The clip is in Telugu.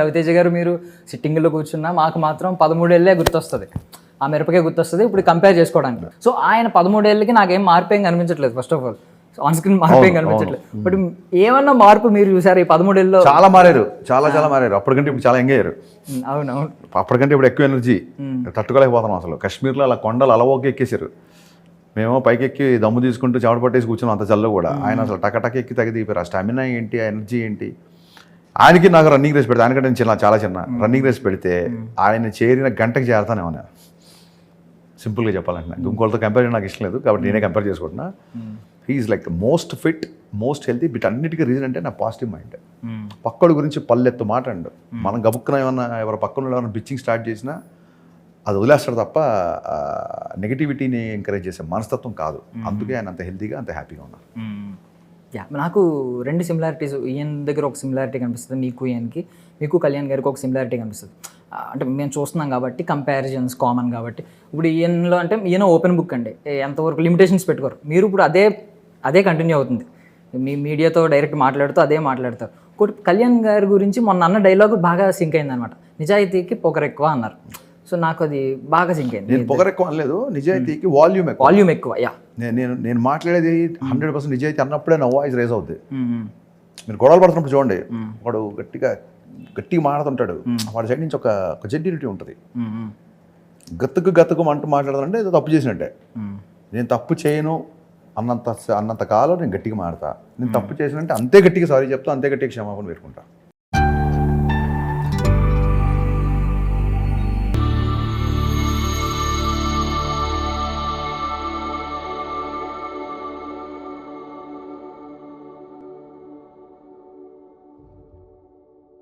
రవితేజ గారు మీరు సిట్టింగ్లో కూర్చున్నా మాకు మాత్రం పదమూడేళ్ళే గుర్తొస్తుంది. ఆ మిరపకే గుర్తొస్తుంది ఇప్పుడు కంపేర్ చేసుకోవడానికి. సో ఆయన పదమూడేళ్ళకి నాకేం మార్పు ఏం కనిపించట్లేదు first of all on screen మార్పు కనిపించట్లేదు. బట్ ఏమన్నా మార్పు మీరు చూసారు ఈ పదమూడేళ్ళలో? చాలా మారారు. చాలా చాలా మారారు. అప్పటికంటే ఇప్పుడు చాలా ఎంగ్ అయ్యారు. ఉమ్, అవును అవును అప్పటికంటే ఇప్పుడు ఎక్కువ ఎనర్జీ తట్టుకోలేకపోతున్నాం అసలు. కాశ్మీర్లో అలా కొండలు అలవోకి ఎక్కేశారు. మేము పైకి ఎక్కి దమ్ము తీసుకుంటూ చెమట పట్టేసి కూర్చున్నాం అంత చల్ల కూడా. ఆయన అసలు టక టక ఎక్కి తగ్గి దిగిపోయారు ఆ స్టామినా ఏంటి? ఆ ఎనర్జీ ఏంటి? ఆయనకి నాకు రన్నింగ్ రేస్ పెడితే ఆయనకంటే నేను చిన్న చాలా చిన్న రన్నింగ్ రేస్ పెడితే ఆయన చేరిన గంటకి చేరతానే ఉన్నా. సింపుల్గా చెప్పాలంటే నాకు ఇంకోళ్ళతో కంపేర్ చేయడం నాకు ఇష్టం లేదు కాబట్టి నేనే కంపేర్ చేసుకుంటున్నా. He is like most fit most healthy bit అన్నిటికీ రీజన్ అంటే నా పాజిటివ్ మైండ్ పక్కడి గురించి పల్లెత్తు మాట అండు. మనం గబుక్కున ఏమన్నా ఎవరు పక్కన ఏమైనా బిచ్చింగ్ స్టార్ట్ చేసినా అది వదిలేస్తాడు తప్ప నెగిటివిటీని ఎంకరేజ్ చేసే మనస్తత్వం కాదు. అందుకే ఆయన అంత హెల్తీగా అంత హ్యాపీగా ఉన్నారు. యా నాకు రెండు సిమిలారిటీస్ ఈయన దగ్గర ఒక సిమిలారిటీ కనిపిస్తుంది మీకు ఈయనకి. మీకు కళ్యాణ్ గారికి ఒక సిమిలారిటీ కనిపిస్తుంది. అంటే మేము చూస్తున్నాం కాబట్టి కంపారిజన్స్ కామన్ కాబట్టి. ఇప్పుడు ఈయనలో అంటే ఈయన ఓపెన్ బుక్ అండి. ఎంతవరకు లిమిటేషన్స్ పెట్టుకోరు. మీరు ఇప్పుడు అదే అదే కంటిన్యూ అవుతుంది. మీ మీడియాతో డైరెక్ట్ మాట్లాడుతూ అదే మాట్లాడతారు. ఇంకోటి కళ్యాణ్ గారి గురించి మొన్న అన్న డైలాగ్ బాగా సింక్ అయింది అనమాట నిజాయితీకి పొగరు ఎక్కువ అన్నారు. సో నాకు అది బాగా సింక్ అయింది. పొగరెక్కువ అనలేదు. నిజాయితీకి వాల్యూమ్ ఎక్కువ. వాల్యూమ్ ఎక్కువ యా. నేను నేను మాట్లాడేది హండ్రెడ్ పర్సెంట్ నిజాయితీ అన్నప్పుడే నా వాయిస్ రేజ్ అవుద్ది. మీరు గొడవలు పడుతున్నప్పుడు చూడండి వాడు గట్టిగా గట్టిగా మాడుతుంటాడు వాడి సైడ్ నుంచి ఒక ఒక జెన్యునిటీ ఉంటుంది. గత్తుకు గత్తుకు అంటూ మాట్లాడాలంటే ఏదో తప్పు చేసినట్టే. నేను తప్పు చేయను అన్నంత అన్నంత కాలం నేను గట్టిగా మాడతా నేను తప్పు చేసినంటే అంతే గట్టిగా సారీ చెప్తా అంతే గట్టిగా క్షమాపణ పెట్టుకుంటా.